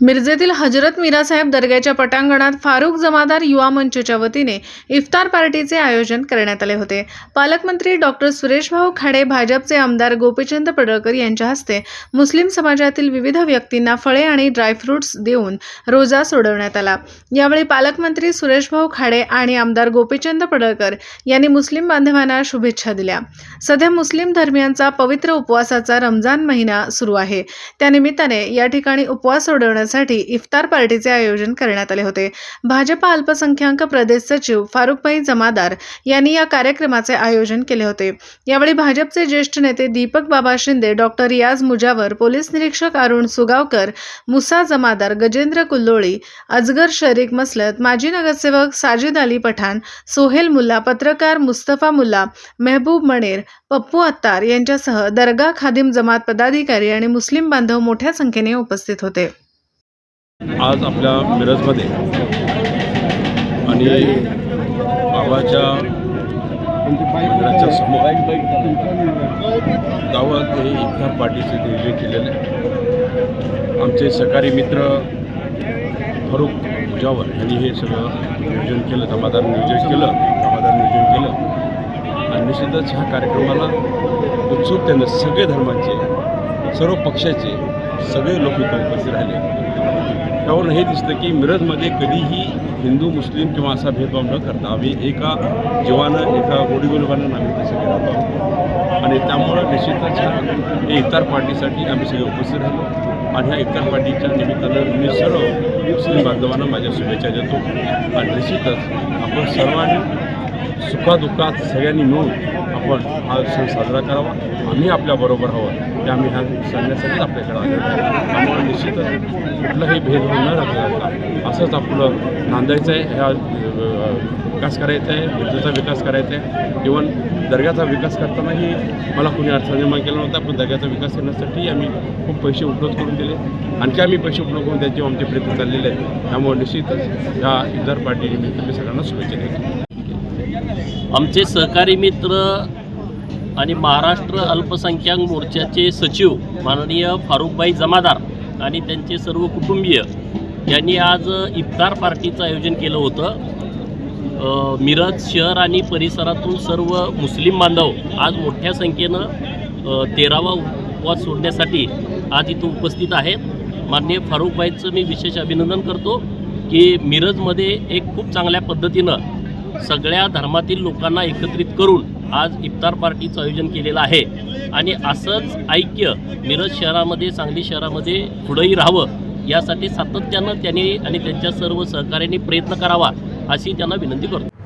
मिरजेतील हजरत मीरासाहेब दर्ग्याच्या पटांगणात फारुख जमादार युवा मंचच्या वतीने इफ्तार पार्टीचे आयोजन करण्यात आले होते. पालकमंत्री डॉक्टर सुरेशभाऊ खाडे भाजपचे आमदार गोपीचंद पडळकर यांच्या हस्ते मुस्लिम समाजातील विविध व्यक्तींना फळे आणि ड्रायफ्रुट्स देऊन रोजा सोडवण्यात आला. यावेळी पालकमंत्री सुरेशभाऊ खाडे आणि आमदार गोपीचंद पडळकर यांनी मुस्लिम बांधवांना शुभेच्छा दिल्या. सध्या मुस्लिम धर्मियांचा पवित्र उपवासाचा रमजान महिना सुरू आहे. त्यानिमित्ताने या ठिकाणी उपवास सोडवण्यास सोडवण्यासाठी इफ्तार पार्टीचे आयोजन करण्यात आले होते. भाजपा अल्पसंख्याक प्रदेश सचिव फारुखभाई जमादार यांनी या कार्यक्रमाचे आयोजन केले होते. यावेळी भाजपचे ज्येष्ठ नेते दीपक बाबा शिंदे डॉक्टर रियाज मुजावर पोलीस निरीक्षक अरुण सुगावकर मुसा जमादार गजेंद्र कुल्लोळी अजगर शरीक मसलत माजी नगरसेवक साजिद अली पठाण सोहेल मुल्ला पत्रकार मुस्तफा मुल्ला मेहबूब मणेर पप्पू अत्तार यांच्यासह दर्गा खादिम जमात पदाधिकारी आणि मुस्लिम बांधव मोठ्या संख्येने उपस्थित होते. आज आपल्या मिरजमध्ये आणि बाबाच्या मंदिराच्या समोर गावात हे इफ्तार पार्टीचे नियोजन केलेले आहे. आमचे सहकारी मित्र फारुख मुजावर यांनी हे सगळं नियोजन केलं समाधान नियोजन केलं समाधान नियोजन केलं आणि निश्चितच ह्या कार्यक्रमाला उत्सुकतेनं सगळे धर्माचे सर्व पक्षाचे सगळे लोक इथं उपस्थित राहिले त्यावरून हे दिसतं की मिरजमध्ये कधीही हिंदू मुस्लिम किंवा असा भेदभाव न करता आम्ही एका जीवानं एका गोडीगोलबानं आम्ही तसं सगळे राहतो आहोत. आणि त्यामुळं निश्चितच ह्या हे इफ्तार पार्टीसाठी आम्ही सगळे उपस्थित राहिलो आणि ह्या इफ्तार पार्टीच्या निमित्तानं मी सर्व मुस्लिम बांधवांना माझ्या शुभेच्छा देतो आणि निश्चितच आपण सर्वांनी सुखादुःखात सगळ्यांनी मिळून आपण हा सण साजरा करावा. आम्ही आपल्याबरोबर हवं ते आम्ही ह्या सांगण्यासाठीच आपल्याकडे आलो त्यामुळे निश्चितच कुठलाही भेदभाव न राखता असंच आपलं नांदायचं आहे. ह्या विकास करायचा आहे. मिरजेचा विकास करायचा आहे. इवन दर्ग्याचा विकास करतानाही मला कोणी अडचण निर्माण केला नव्हता पण दर्ग्याचा विकास करण्यासाठी आम्ही खूप पैसे उपलब्ध करून दिले. आणखी आम्ही पैसे उपलब्ध करून द्यायचे आमचे प्रयत्न चाललेले आहेत. त्यामुळे निश्चितच ह्या इतर पार्टीनिमित्त मी सगळ्यांना शुभेच्छा देतो. आमचे सहकारी मित्र आणि महाराष्ट्र अल्पसंख्याक मोर्चाचे सचिव माननीय फारुखबाई जमादार आणि त्यांचे सर्व कुटुंबीय यांनी आज इफ्तार पार्टीचं आयोजन केलं होतं. मिरज शहर आणि परिसरातून सर्व मुस्लिम बांधव आज मोठ्या संख्येनं तेरावा उपवास सोडण्यासाठी आज इथं उपस्थित आहेत. माननीय फारुखबाईचं मी विशेष अभिनंदन करतो की मिरजमध्ये एक खूप चांगल्या पद्धतीनं सगळ्या धर्मातील लोकांना एकत्रित करून आज इफ्तार पार्टीचं आयोजन केलेलं आहे. आणि असंच ऐक्य मिरज शहरामध्ये सांगली शहरामध्ये पुढंही राहावं यासाठी सातत्यानं त्यांनी आणि त्यांच्या सर्व सहकार्यांनी प्रयत्न करावा अशी त्यांना विनंती करतो.